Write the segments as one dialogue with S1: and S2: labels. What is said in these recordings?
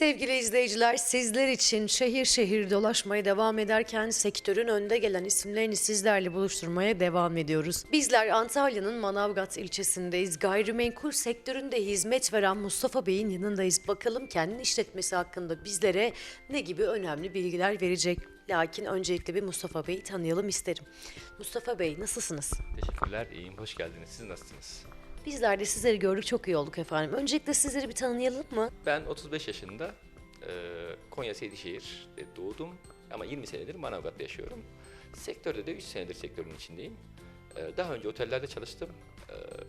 S1: Sevgili izleyiciler, sizler için şehir şehir dolaşmaya devam ederken sektörün önde gelen isimlerini sizlerle buluşturmaya devam ediyoruz. Bizler Antalya'nın Manavgat ilçesindeyiz. Gayrimenkul sektöründe hizmet veren Mustafa Bey'in yanındayız. Bakalım kendi işletmesi hakkında bizlere ne gibi önemli bilgiler verecek. Lakin öncelikle bir Mustafa Bey'i tanıyalım isterim. Mustafa Bey nasılsınız?
S2: Teşekkürler, iyiyim. Hoş geldiniz. Siz nasılsınız?
S1: Bizler de sizleri gördük çok iyi olduk efendim. Öncelikle sizleri bir tanıyalım mı?
S2: Ben 35 yaşında, e, Konya Seydişehir'de doğdum ama 20 senedir Manavgat'ta yaşıyorum. Sektörde de 3 senedir sektörün içindeyim. E, Daha önce otellerde çalıştım.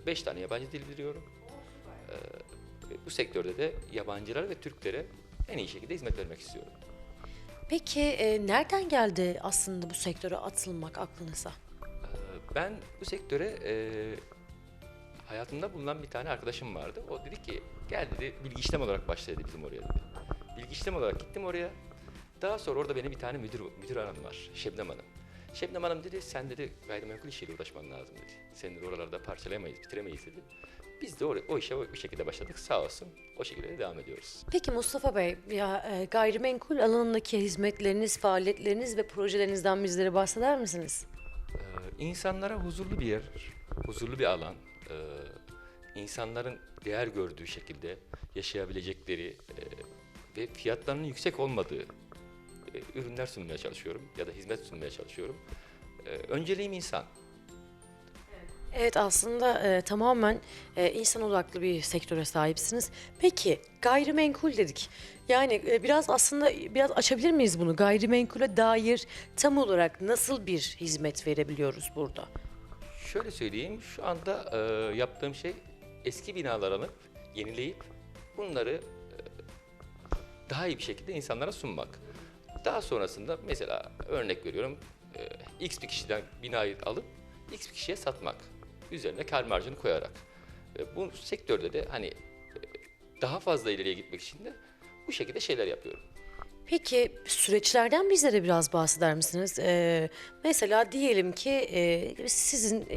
S2: 5 tane yabancı dil biliyorum. E, Bu sektörde de yabancılara ve Türklere en iyi şekilde hizmet vermek istiyorum.
S1: Peki e, nereden geldi aslında bu sektöre atılmak aklınıza?
S2: Ben bu sektöre e, hayatımda bulunan bir tane arkadaşım vardı. O dedi ki gel dedi bilgi işlem olarak başla dedi bizim oraya dedi. Bilgi işlem olarak gittim oraya. Daha sonra orada benim bir tane müdür müdür hanım var. Şebnem Hanım. Şebnem Hanım dedi sen dedi gayrimenkul işiyle uğraşman lazım dedi. Seni dedi oralarda parçalayamayız, bitiremeyiz dedi. Biz de oraya, o işe o, o şekilde başladık sağ olsun. O şekilde de devam ediyoruz.
S1: Peki Mustafa Bey, ya e, gayrimenkul alanındaki hizmetleriniz, faaliyetleriniz ve projelerinizden bizlere bahseder misiniz?
S2: Ee, insanlara huzurlu bir yer, huzurlu bir alan, e, insanların değer gördüğü şekilde yaşayabilecekleri e, ve fiyatlarının yüksek olmadığı e, ürünler sunmaya çalışıyorum ya da hizmet sunmaya çalışıyorum. E, önceliğim insan.
S1: Evet aslında e, tamamen e, insan odaklı bir sektöre sahipsiniz. Peki gayrimenkul dedik. Yani e, biraz aslında biraz açabilir miyiz bunu? Gayrimenkule dair tam olarak nasıl bir hizmet verebiliyoruz burada?
S2: Şöyle söyleyeyim, şu anda e, yaptığım şey eski binalar alıp, yenileyip bunları e, daha iyi bir şekilde insanlara sunmak. Daha sonrasında mesela örnek veriyorum, e, X bir kişiden binayı alıp X bir kişiye satmak. Üzerine kar marjını koyarak. E, bu sektörde de hani e, daha fazla ileriye gitmek için de bu şekilde şeyler yapıyorum.
S1: Peki süreçlerden bizlere biraz bahseder misiniz? Ee, mesela diyelim ki e, sizin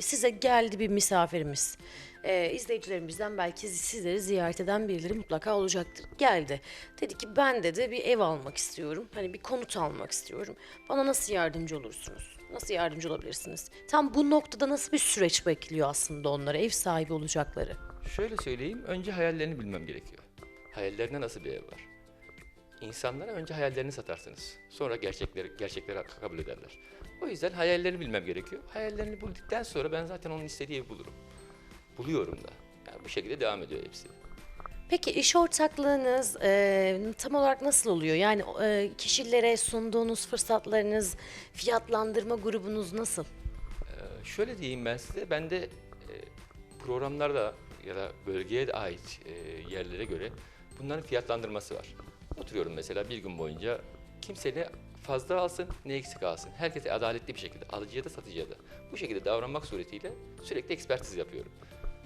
S1: size geldi bir misafirimiz. Ee, izleyicilerimizden belki sizleri ziyaret eden birileri mutlaka olacaktır. Geldi. Dedi ki ben dedi bir ev almak istiyorum. Hani bir konut almak istiyorum. Bana nasıl yardımcı olursunuz? Nasıl yardımcı olabilirsiniz? Tam bu noktada nasıl bir süreç bekliyor aslında onlara ev sahibi olacakları?
S2: Şöyle söyleyeyim, önce hayallerini bilmem gerekiyor. Hayallerine nasıl bir ev var? İnsanlara önce hayallerini satarsınız. Sonra gerçekleri gerçekleri kabul ederler. O yüzden hayallerini bilmem gerekiyor. Hayallerini bulduktan sonra ben zaten onun istediği evi bulurum. Buluyorum da. Yani bu şekilde devam ediyor hepsi.
S1: Peki iş ortaklığınız e, tam olarak nasıl oluyor? Yani e, kişilere sunduğunuz fırsatlarınız, fiyatlandırma grubunuz nasıl?
S2: Ee, şöyle diyeyim ben size, bende e, programlarda ya da bölgeye de ait e, yerlere göre bunların fiyatlandırması var. Oturuyorum mesela bir gün boyunca kimse ne fazla alsın ne eksik alsın. Herkese adaletli bir şekilde, alıcıya da satıcıya da bu şekilde davranmak suretiyle sürekli ekspertiz yapıyorum.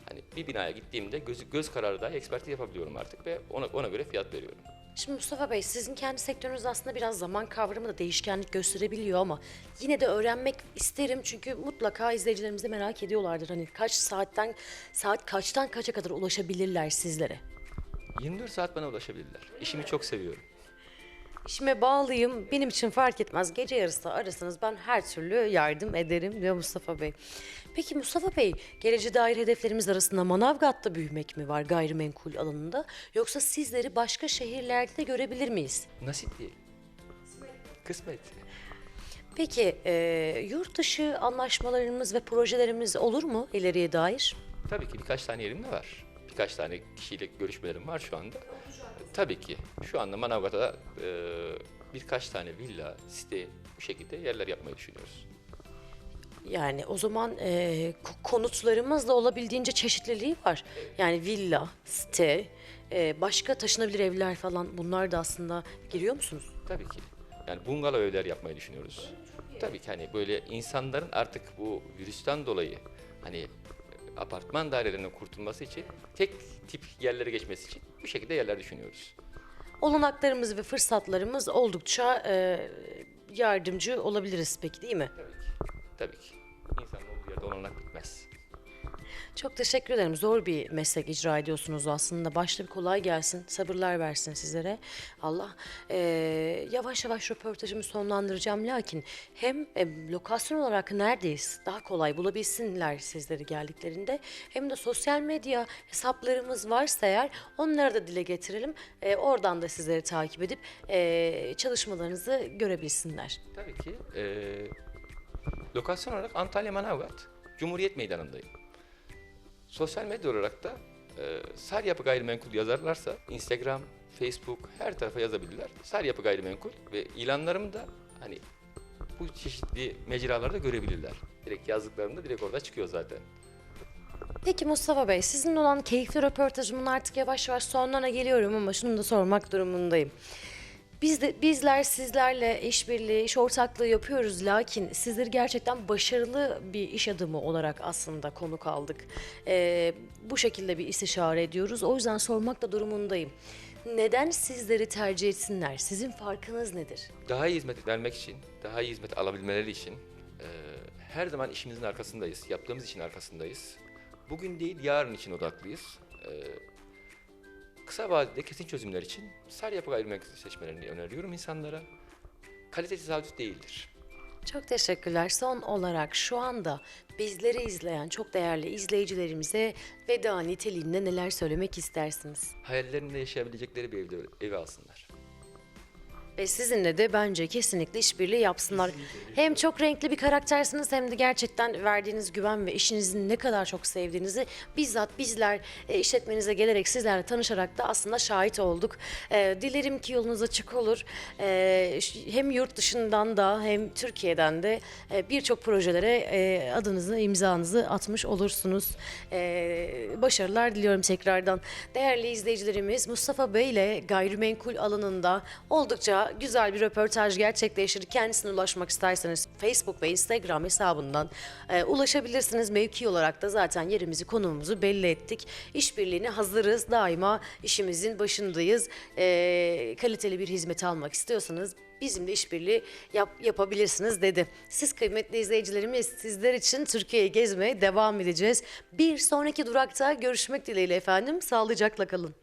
S2: Hani bir binaya gittiğimde göz, göz kararı dahi ekspertiz yapabiliyorum artık ve ona, ona göre fiyat veriyorum.
S1: Şimdi Mustafa Bey sizin kendi sektörünüz aslında biraz zaman kavramı da değişkenlik gösterebiliyor ama yine de öğrenmek isterim çünkü mutlaka izleyicilerimiz de merak ediyorlardır. Hani kaç saatten saat kaçtan kaça kadar ulaşabilirler sizlere?
S2: 24 saat bana ulaşabilirler. İşimi çok seviyorum.
S1: İşime bağlıyım. Benim için fark etmez. Gece yarısı arasınız. Ben her türlü yardım ederim diyor Mustafa Bey. Peki Mustafa Bey, geleceğe dair hedeflerimiz arasında Manavgat'ta büyümek mi var gayrimenkul alanında? Yoksa sizleri başka şehirlerde de görebilir miyiz?
S2: Nasip değil. Kısmet.
S1: Peki e, yurt dışı anlaşmalarımız ve projelerimiz olur mu ileriye dair?
S2: Tabii ki birkaç tane yerim de var. Birkaç tane kişiyle görüşmelerim var şu anda. Tabii ki. Şu anda Manavgat'ta e, birkaç tane villa, site bu şekilde yerler yapmayı düşünüyoruz.
S1: Yani o zaman e, ko- konutlarımız da olabildiğince çeşitliliği var. Yani villa, site, e, başka taşınabilir evler falan bunlar da aslında giriyor musunuz?
S2: Tabii ki. Yani bungalov evler yapmayı düşünüyoruz. Tabii ki hani böyle insanların artık bu virüsten dolayı hani apartman dairelerinden kurtulması için tek tip yerlere geçmesi için bu şekilde yerler düşünüyoruz.
S1: Olanaklarımız ve fırsatlarımız oldukça e, yardımcı olabiliriz peki değil mi?
S2: Tabii ki. Tabii ki. İnsanın olduğu yerde olanak bitmez.
S1: Çok teşekkür ederim. Zor bir meslek icra ediyorsunuz aslında. Başta bir kolay gelsin, sabırlar versin sizlere. Allah Ee, yavaş yavaş röportajımı sonlandıracağım. Lakin hem e, lokasyon olarak neredeyiz daha kolay bulabilsinler sizleri geldiklerinde. Hem de sosyal medya hesaplarımız varsa eğer onları da dile getirelim. Ee, oradan da sizleri takip edip e, çalışmalarınızı görebilsinler.
S2: Tabii ki. eee, lokasyon olarak Antalya Manavgat, Cumhuriyet Meydanı'ndayım. Sosyal medya olarak da eee Sar Yapı Gayrimenkul yazarlarsa Instagram, Facebook her tarafa yazabilirler. Sar Yapı Gayrimenkul ve ilanlarımı da hani bu çeşitli mecralarda görebilirler. Direkt yazdıklarımda direkt orada çıkıyor zaten.
S1: Peki Mustafa Bey, sizinle olan keyifli röportajımın artık yavaş yavaş sonlarına geliyorum ama şunu da sormak durumundayım. Biz de, bizler sizlerle işbirliği, iş ortaklığı yapıyoruz lakin sizleri gerçekten başarılı bir iş adamı olarak aslında konuk aldık. Ee, bu şekilde bir istişare ediyoruz. O yüzden sormak da durumundayım. Neden sizleri tercih etsinler? Sizin farkınız nedir?
S2: Daha iyi hizmet vermek için, daha iyi hizmet alabilmeleri için eee, her zaman işimizin arkasındayız. Yaptığımız işin arkasındayız. Bugün değil, yarın için odaklıyız. Eee, kısa vadede kesin çözümler için sar yapı gayrimenkul seçmelerini öneriyorum insanlara. Kalitesi sabit değildir.
S1: Çok teşekkürler. Son olarak şu anda bizleri izleyen çok değerli izleyicilerimize veda niteliğinde neler söylemek istersiniz?
S2: Hayallerinde yaşayabilecekleri bir evde evi alsınlar.
S1: Ve sizinle de bence kesinlikle işbirliği yapsınlar. Hem çok renkli bir karaktersiniz hem de gerçekten verdiğiniz güven ve işinizi ne kadar çok sevdiğinizi bizzat bizler e, işletmenize gelerek sizlerle tanışarak da aslında şahit olduk. E, dilerim ki yolunuz açık olur. E, hem yurt dışından da hem Türkiye'den de e, birçok projelere e, adınızı, imzanızı atmış olursunuz. E, başarılar diliyorum tekrardan. Değerli izleyicilerimiz Mustafa Bey ile gayrimenkul alanında oldukça güzel bir röportaj gerçekleştirdik. Kendisine ulaşmak isterseniz Facebook ve Instagram hesabından e, ulaşabilirsiniz. Mevki olarak da zaten yerimizi, konumumuzu belli ettik. İşbirliğine hazırız. Daima işimizin başındayız. E, kaliteli bir hizmet almak istiyorsanız bizimle işbirliği yap, yapabilirsiniz dedi. Siz kıymetli izleyicilerimiz sizler için Türkiye'yi gezmeye devam edeceğiz. Bir sonraki durakta görüşmek dileğiyle efendim. Sağlıcakla kalın.